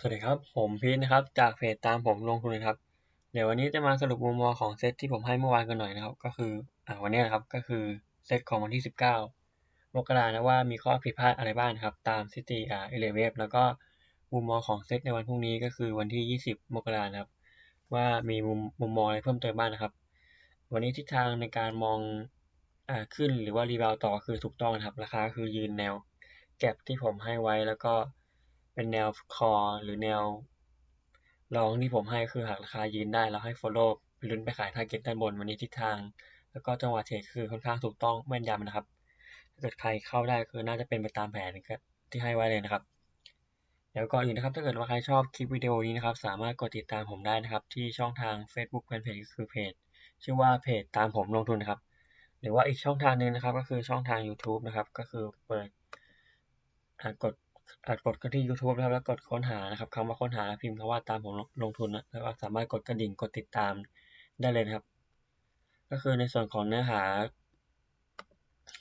สวัสดีครับ ผมพีทนะครับ จากเพจตามผมลงทุนนะครับ เดี๋ยววันนี้จะมาสรุปมุมมองของเซตที่ผมให้เมื่อวานกันหน่อยนะครับ ก็คืออ่าวันนี้นะครับก็คือเซตของวันที่ 19 มกรานะว่ามีข้อผิดพลาดอะไรบ้างนะครับ ตามซิตี้อ่าเอเลเวฟแล้วก็มุมมองของเซตในวันพรุ่งนี้ก็คือวันที่ 20 มกรานะครับ ว่ามีมุมมุมมองอะไรเพิ่มเติมบ้างนะครับ วันนี้ทิศทางในการมองอ่าขึ้นหรือว่ารีบาวต่อคือถูกต้องนะครับ ราคาคือยืนแนวแก็บที่ผมให้ไว้แล้วก็ เป็นแนวคอหรือแนวรองที่ผมให้คือหากราคายืนได้เราให้ follow ไปลุ้นไปขายทาร์เก็ตด้านบนวันนี้ทิศทาง แล้วก็จังหวะเทรดคือค่อนข้างถูกต้องแม่นยำนะครับ ถ้าเกิดใครเข้าได้คือน่าจะเป็นไปตามแผนที่ให้ไว้เลยนะครับเดี๋ยวก่อนอื่นนะครับถ้าเกิดว่าใครชอบคลิปวิดีโอนี้นะครับ สามารถกดติดตามผมได้นะครับ ที่ช่องทาง Facebook Fanpage ก็คือเพจชื่อว่าเพจตามผมลงทุนนะครับ หรือว่าอีกช่องทางหนึ่งนะครับ ก็คือช่องทาง YouTube นะครับ ก็คือเปิดกด อาจกดกันที่ YouTube นะครับแล้วกดค้นหานะครับคำว่าค้นหาพิมพ์คำว่าตามผมลงทุนนะแล้วก็สามารถกดกระดิ่งกดติดตามได้เลยนะครับ ก็คือในส่วนของเนื้อหา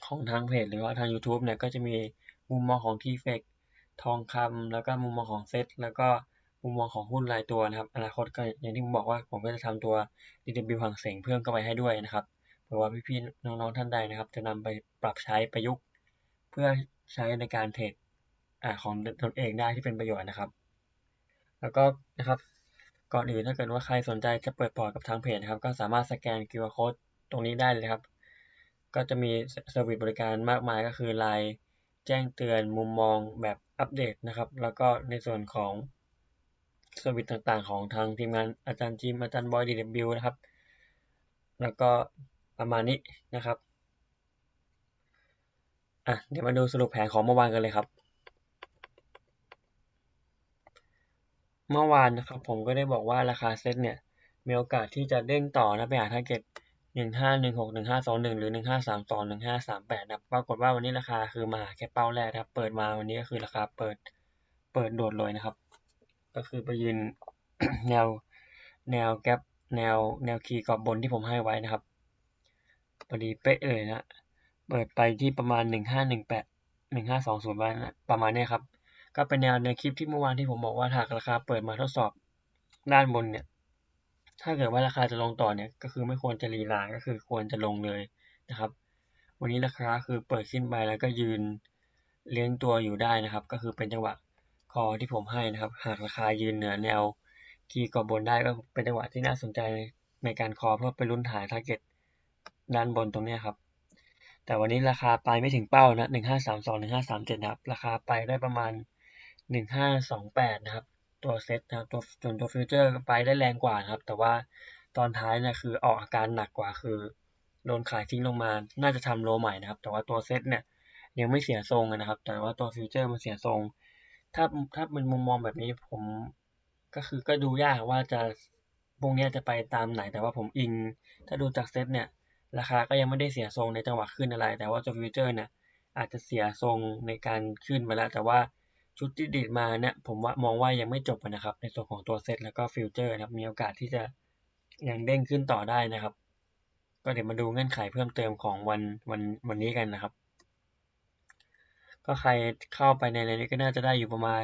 ของทางเพจหรือว่าทาง YouTube เนี่ยก็จะมีมุมมองของทีเฟกทองคำแล้วก็มุมมองของเซตแล้วก็มุมมองของหุ้นรายตัวนะครับ อนาคตก็อย่างที่ผมบอกว่าผมก็จะทำตัว DW หังเสงเพิ่มเข้าไปให้ด้วยนะครับเผื่อว่าพี่ๆน้องๆท่านใดนะครับ จะนำไปปรับใช้ประยุกต์ เพื่อใช้ในการเทรด อของตนเองได้ที่เป็นประโยชน์นะครับ แล้วก็นะครับก่อนอื่นถ้าเกิดว่าใครสนใจจะเปิดพอร์ตกับทางเพจนะครับ ก็สามารถสแกน QR Code ตรงนี้ได้เลยครับ ก็จะมีเซอร์วิสบริการมากมายก็คือไลน์แจ้งเตือนมุมมองแบบอัปเดตนะครับ แล้วก็ในส่วนของเซอร์วิสต่างๆ ของทางทีมงานอาจารย์จิมอาจารย์บอยดีเดบิวนะครับ แล้วก็ประมาณนี้นะครับอะเดี๋ยวมาดูสรุปแผนของเมื่อวานกันเลยครับ เมื่อวานนะครับผมก็ได้บอกว่าราคาเซ็ตเนี่ย มีโอกาสที่จะเด้งต่อนะไปหาทาร์เก็ตหนึ่งห้าหนึ่งหกหนึ่งห้าสองหนึ่งหรือหนึ่งห้าสามสองหนึ่งห้าสามแปดนะปรากฏว่าวันนี้ราคาคือมาแค่เป้าแรกนะครับ เปิดมาวันนี้ก็คือราคาเปิดเปิดโดดเลยนะครับ ก็คือไปยืนแนวแนวแกลบแนวแนวคีย์กรอบบนที่ผมให้ไว้นะครับพอดีเป๊ะเลยนะ เปิดไปที่ประมาณหนึ่งห้าหนึ่งแปดหนึ่งห้าสองศูนย์ประมาณนี้ครับ ก็เป็นแนวในคลิปที่เมื่อวานที่ผมบอกว่าหากราคาเปิดมาทดสอบด้านบนเนี่ย ถ้าเกิดว่าราคาจะลงต่อเนี่ย ก็คือไม่ควรจะรีลาก็คือควรจะลงเลยนะครับ วันนี้ราคาคือเปิดขึ้นไปแล้วก็ยืนเลี้ยงตัวอยู่ได้นะครับ ก็คือเป็นจังหวะคอที่ผมให้นะครับ หากราคายืนเหนือแนวคีย์กอบบนได้ก็เป็นจังหวะที่น่าสนใจในการคอเพื่อไปลุ้นถ่ายทาร์เก็ตด้านบนตรงนี้ครับ แต่วันนี้ราคาไปไม่ถึงเป้านะหนึ่งห้าสามสองหนึ่งห้าสามเจ็ดครับ ราคาไปได้ประมาณ หนึ่งห้าสองแปดนะครับ ตัวเซตนะครับตัวส่วนตัวฟิวเจอร์ไปได้แรงกว่านะครับ แต่ว่าตอนท้ายเนี่ยคือออกอาการหนักกว่าคือโดนขายทิ้งลงมา น่าจะทำโลใหม่นะครับ แต่ว่าตัวเซตเนี่ยยังไม่เสียทรงนะครับ แต่ว่าตัวฟิวเจอร์มันเสียทรง ถ้าถ้าเป็นมุมมองแบบนี้ผมก็คือก็ดูยากว่าจะพวกนี้จะไปตามไหน แต่ว่าผมอิง ถ้าดูจากเซตเนี่ย ราคาก็ยังไม่ได้เสียทรงในจังหวะขึ้นอะไร แต่ว่าตัวฟิวเจอร์เนี่ยอาจจะเสียทรงในการขึ้นมาแล้ว แต่ว่า ชุดที่ดีดมาเนี่ยผมว่ามองว่ายังไม่จบนะครับ ในส่วนของตัวเซตแล้วก็ฟิวเจอร์นะครับ มีโอกาสที่จะยังเด้งขึ้นต่อได้นะครับ ก็เดี๋ยวมาดูเงื่อนไขเพิ่มเติมของวันวันวันนี้กันนะครับ ก็ใครเข้าไปในเรนนี้ก็น่าจะได้อยู่ประมาณ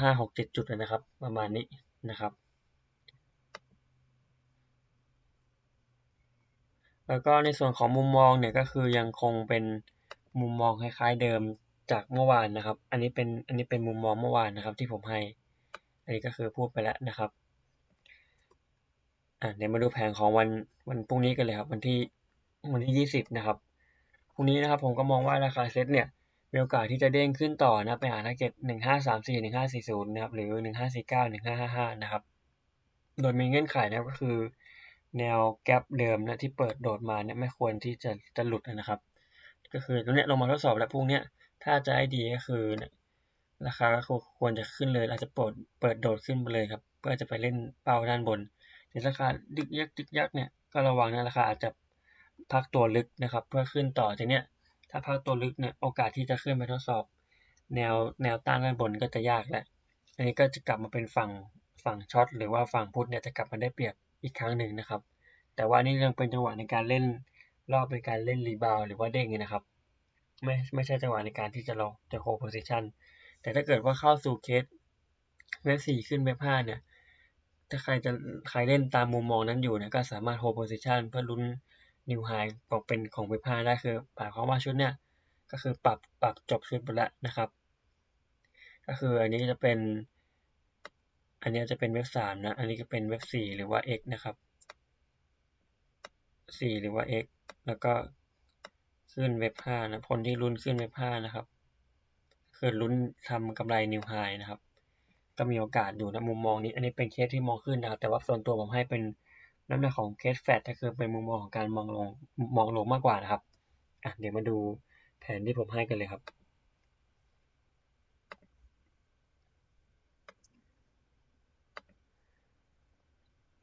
ห้าหกเจ็ดจุดนะครับ ประมาณนี้นะครับ แล้วก็ในส่วนของมุมมองเนี่ยก็คือยังคงเป็นมุมมองคล้ายๆเดิม จากเมื่อวานนะครับ อันนี้เป็นอันนี้เป็นมุมมองเมื่อวานนะครับ ที่ผมให้ อันนี้ก็คือพูดไปแล้วนะครับอะเดี๋ยวมาดูแผนของวันวันพรุ่งนี้กันเลยครับ วันที่วันที่ยี่สิบนะครับพรุ่งนี้นะครับ ผมก็มองว่าราคาเซ็ตเนี่ยมีโอกาสที่จะเด้งขึ้นต่อนะไปหาทาร์เก็ตหนึ่งห้าสามสี่หนึ่งห้าสี่ศูนย์นะครับหรือหนึ่งห้าสี่เก้าหนึ่งห้าห้าห้านะครับ โดยมีเงื่อนไขนะก็คือ แนวแกลบเดิมนะที่เปิดโดดมาเนี่ยไม่ควรที่จะจะหลุดนะครับ ก็คือตรงนี้เรามาทดสอบแล้วพรุ่งเนี้ย ถ้าจะให้ดีก็คือ ราคาก็ควรจะขึ้นเลย อาจจะเปิดเปิดโดดขึ้นไปเลยครับ เพื่อจะไปเล่นเป้าด้านบนแต่ราคาดึกยักดึกยักเนี่ยก็ระวังนะราคาอาจจะพักตัวลึกนะครับ เพื่อขึ้นต่อทีเนี้ยถ้าพักตัวลึกเนี่ยโอกาสที่จะขึ้นไปทดสอบ แนวแนวต้านด้านบนก็จะยากแหละอันนี้ก็จะกลับมาเป็นฝั่งฝั่งช็อตหรือว่าฝั่งพุทธเนี่ยจะกลับมาได้เปรียบอีกครั้งหนึ่งนะครับ แต่ว่านี่ยังเป็นจังหวะในการเล่นรอบเป็นการเล่นรีบาวหรือว่าเด้งนะครับ ไม่ไม่ใช่จังหวะในการที่จะรอจะโคโพซิชันแต่ถ้าเกิดว่าเข้าสู่เคสเว็บสี่ขึ้นเว็บห้าเนี่ย ถ้าใครจะใครเล่นตามมุมมองนั้นอยู่เนี่ยก็สามารถโฮโพซิชันเพื่อลุ้นนิวไฮบอกเป็นของเว็บห้าได้คือหมายความว่าชุดเนี่ย ก็คือปรับปรับจบชุดไปแล้วนะครับ ก็คืออันนี้จะเป็น อันนี้จะเป็นเว็บสามนะ อันนี้ก็เป็นเว็บสี่หรือว่า x นะครับสี่หรือว่า x แล้วก็ ขึ้นเว็บห้านะคนที่ลุ้นขึ้นเว็บห้านะครับคือลุ้นทำกำไรนิวไฮนะครับ ก็มีโอกาสอยู่นะมุมมองนี้ อันนี้เป็นเคสที่มองขึ้นนะครับ แต่ว่าส่วนตัวผมให้เป็นน้ำหนักของเคสแฟดก็คือเป็นมุมมองของการมองลงมองลงมากกว่านะครับอะเดี๋ยวมาดูแผนที่ผมให้กันเลยครับ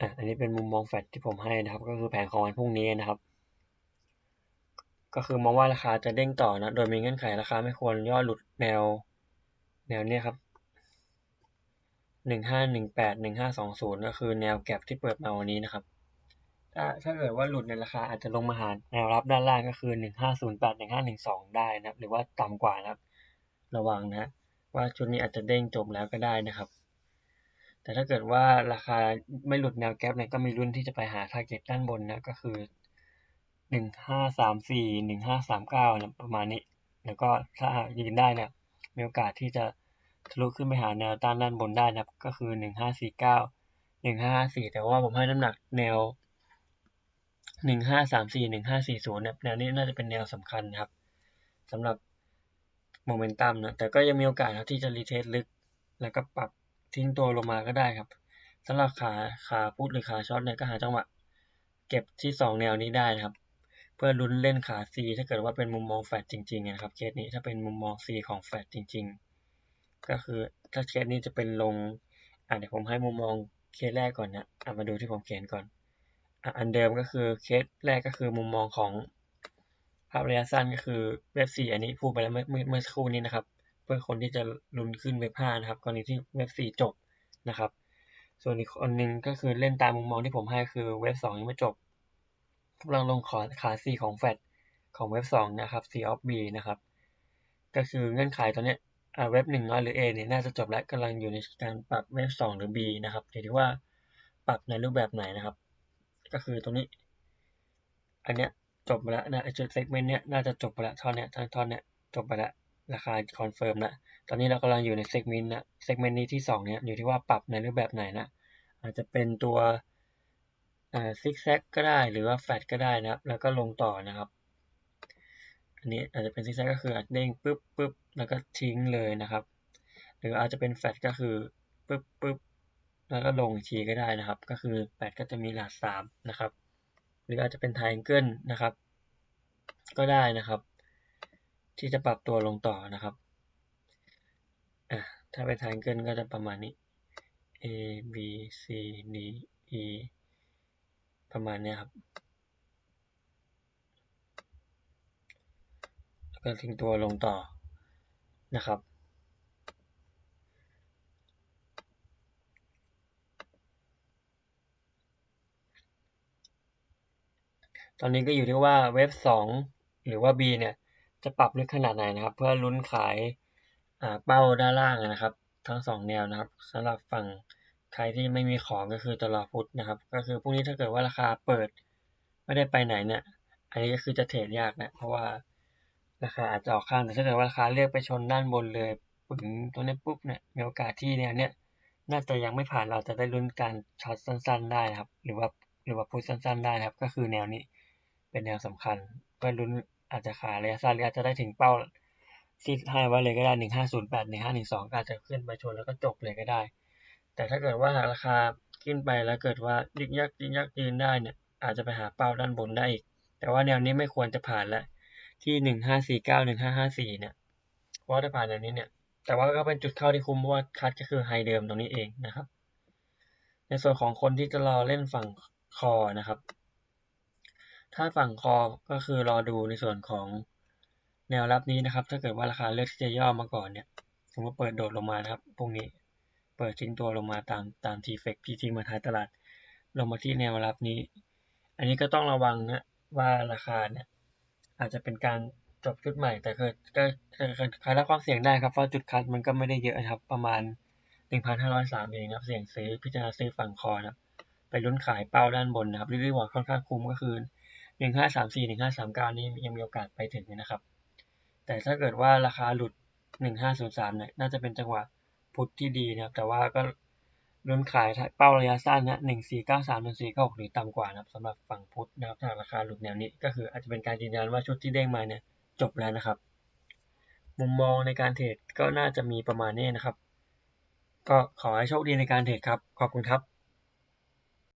อะอันนี้เป็นมุมมองแฟดที่ผมให้นะครับ ก็คือแผนของวันพรุ่งนี้นะครับ ก็คือมองว่าราคาจะเด้งต่อนะ โดยมีเงื่อนไขราคาไม่ควรย่อหลุดแนว แนวเนี้ยครับหนึ่งห้าหนึ่งแปดหนึ่งห้าสองศูนย์ก็คือแนวแก็บที่เปิดมาวันนี้นะครับ ถ้าถ้าเกิดว่าหลุดในราคาอาจจะลงมาหาแนวรับด้านล่างก็คือหนึ่งห้าศูนย์แปดหนึ่งห้าหนึ่งสองได้นะครับ หรือว่าต่ำกว่านะครับ ระวังนะ ว่าชุดนี้อาจจะเด้งจบแล้วก็ได้นะครับ แต่ถ้าเกิดว่าราคาไม่หลุดแนวแก็บเนี่ยก็มีรุ่นที่จะไปหาทาร์เก็ตด้านบนนะก็คือ หนึ่งห้าสามสี่หนึ่งห้าสามเก้าประมาณนี้ แล้วก็ถ้ายืนได้เนี่ยมีโอกาสที่จะทะลุขึ้นไปหาแนวต้านด้านบนได้นะครับ ก็คือหนึ่งห้าสี่เก้าหนึ่งห้าสี่แต่ว่าผมให้น้ำหนักแนวหนึ่งห้าสามสี่หนึ่งห้าสี่ศูนย์แนวนี้น่าจะเป็นแนวสำคัญนะครับสำหรับโมเมนตัมนะแต่ก็ยังมีโอกาสครับที่จะรีเทสลึก แล้วก็ปรับทิ้งตัวลงมาก็ได้ครับสำหรับขาขาพุทหรือขาช็อตเนี่ยก็หาจังหวะเก็บที่สองแนวนี้ได้นะครับ เพื่อลุ้นเล่นขา C ถ้าเกิดว่าเป็นมุมมองแฟดจริงๆนะครับเคสนี้ถ้าเป็นมุมมอง C ของแฟดจริง ๆ ก็คือถ้าเคสนี้จะเป็นลงอะเดี๋ยวผมให้มุมมองเคสแรกก่อนนะอะมาดูที่ผมเขียนก่อนอะอันเดิมก็คือเคสแรกก็คือมุมมองของภาพระยะสั้นก็คือเว็บ 4 อันนี้พูดไปแล้วเมื่อเมื่อสักครู่นี้นะครับ เพื่อคนที่จะลุ้นขึ้นเว็บ 5 นะครับกรณีที่เว็บ 4 จบนะครับ ส่วนอีกคนหนึ่งก็คือเล่นตามมุมมองที่ผมให้คือเว็บ 2 ยังไม่จบ กำลังลงขาขา C ของแฟดของเว็บ2นะครับ C of B นะครับ ก็คือเงื่อนไขตอนนี้เว็บหนึ่งน้อยหรือ A เนี่ยน่าจะจบแล้วกำลังอยู่ในการปรับเว็บ 2 หรือ B นะครับอยู่ที่ว่าปรับในรูปแบบไหนนะครับ ก็คือตรงนี้ อันเนี้ยจบไปแล้วนะจุดเซกเมนต์เนี้ยน่าจะจบไปแล้วท่อนเนี้ยทั้งท่อนเนี้ยจบไปแล้วราคาคอนเฟิร์มล้วตอนนี้เรากำลังอยู่ในเซกเมนต์นะเซกเมนต์นี้ที่2เนี่ยอยู่ที่ว่าปรับในรูปแบบไหนนะอาจจะเป็นตัว ซิกแซกก็ได้หรือว่าแฟลตก็ได้นะครับ แล้วก็ลงต่อนะครับ อันนี้อาจจะเป็นซิกแซกก็คืออาจเด้งปึ๊บปึ๊บแล้วก็ทิ้งเลยนะครับ หรืออาจจะเป็นแฟลตก็คือปึ๊บปึ๊บแล้วก็ลงทีก็ได้นะครับ ก็คือแฟลตก็จะมีหลาดสามนะครับ หรืออาจจะเป็นไทแองเกิลนะครับ ก็ได้นะครับ ที่จะปรับตัวลงต่อนะครับอะถ้าเป็นไทแองเกิลก็จะประมาณนี้ A B C D E ประมาณนี้ครับแล้วก็ทิ้งตัวลงต่อนะครับ ตอนนี้ก็อยู่ที่ว่าเว็บ 2 หรือว่า B เนี่ยจะปรับลึกขนาดไหนนะครับ เพื่อลุ้นขายเป้าด้านล่างนะครับ ทั้งสองแนวนะครับสำหรับฝั่ง ใครที่ไม่มีของก็คือจะรอพุทธนะครับ ก็คือพรุ่งนี้ถ้าเกิดว่าราคาเปิด ไม่ได้ไปไหนเนี่ย อันนี้ก็คือจะเทรดยากนะ เพราะว่าราคาอาจจะออกข้าง แต่ถ้าเกิดว่าราคาเลือกไปชนด้านบนเลยปึงตัวนี้ปุ๊บเนี่ยมีโอกาสที่แนวเนี้ยน่าจะยังไม่ผ่านเราจะได้ลุ้นการช็อตสั้น ๆ ได้ครับ หรือว่าหรือว่าพุทสั้น ๆ ได้ครับ ก็คือแนวนี้เป็นแนวสำคัญเพื่อลุ้นอาจจะขายระยะสั้นหรืออาจจะได้ถึงเป้าที่ให้ไว้เลยก็ได้หนึ่งห้าศูนย์แปดหนึ่งห้าหนึ่งสองอาจจะขึ้นไปชนแล้วก็จบเลยก็ได้ แต่ถ้าเกิดว่าราคาขึ้นไปแล้วเกิดว่ายึกยักยึกยักยืนได้เนี่ยอาจจะไปหาเป้าด้านบนได้อีก แต่ว่าแนวนี้ไม่ควรจะผ่านล้วที่หนึ่งห้าสี่เก้าหนึ่งห้าห้าสี่เนี่ยเพราะผ่านแนวนี้เนี่ย แต่ว่าก็เป็นจุดเข้าที่คุ้มเพราะว่าคัดก็คือไฮเดิมตรงนี้เองนะครับ ในส่วนของคนที่จะรอเล่นฝั่งคอนะครับ ถ้าฝั่งคอก็คือรอดูในส่วนของแนวรับนี้นะครับ ถ้าเกิดว่าราคาเลือกที่จะย่อมาก่อนเนี่ย สมมติเปิดโดดลงมานะครับพรุ่งนี้ เปิดทิ้งตัวลงมาตามตามทีเฟกที่ทิ้งมาท้ายตลาด ลงมาที่แนวรับนี้ อันนี้ก็ต้องระวังนะว่าราคาเนี่ยอาจจะเป็นการจบจุดใหม่ แต่ก็ก็ใครรับความเสี่ยงได้ครับเพราะจุดคัดมันก็ไม่ได้เยอะครับ ประมาณ 1,503เองนะครับเสี่ยงซื้อพิจารณาซื้อฝั่งคอนะครับไปลุ้นขายเป้าด้านบนนะครับรีบๆวอร์ดค่อนข้างคุ้มก็คือ 1534 1539 นี่ยังมีโอกาสไปถึงนะครับ แต่ถ้าเกิดว่าราคาหลุด 1503เนี่ยน่าจะเป็นจังหวะ พุทที่ดีนะครับแต่ว่าก็ลุ้นขายเป้าระยะสั้นนะ1493 1496หรือต่ำกว่านะครับสำหรับฝั่งพุทธนะครับถ้าราคาหลุดแนวนี้ก็คืออาจจะเป็นการยืนยันว่าชุดที่เด้งมาเนี่ยจบแล้วนะครับ มุมมองในการเทรดก็น่าจะมีประมาณนี้นะครับ ก็ขอให้โชคดีในการเทรดครับ ขอบคุณครับ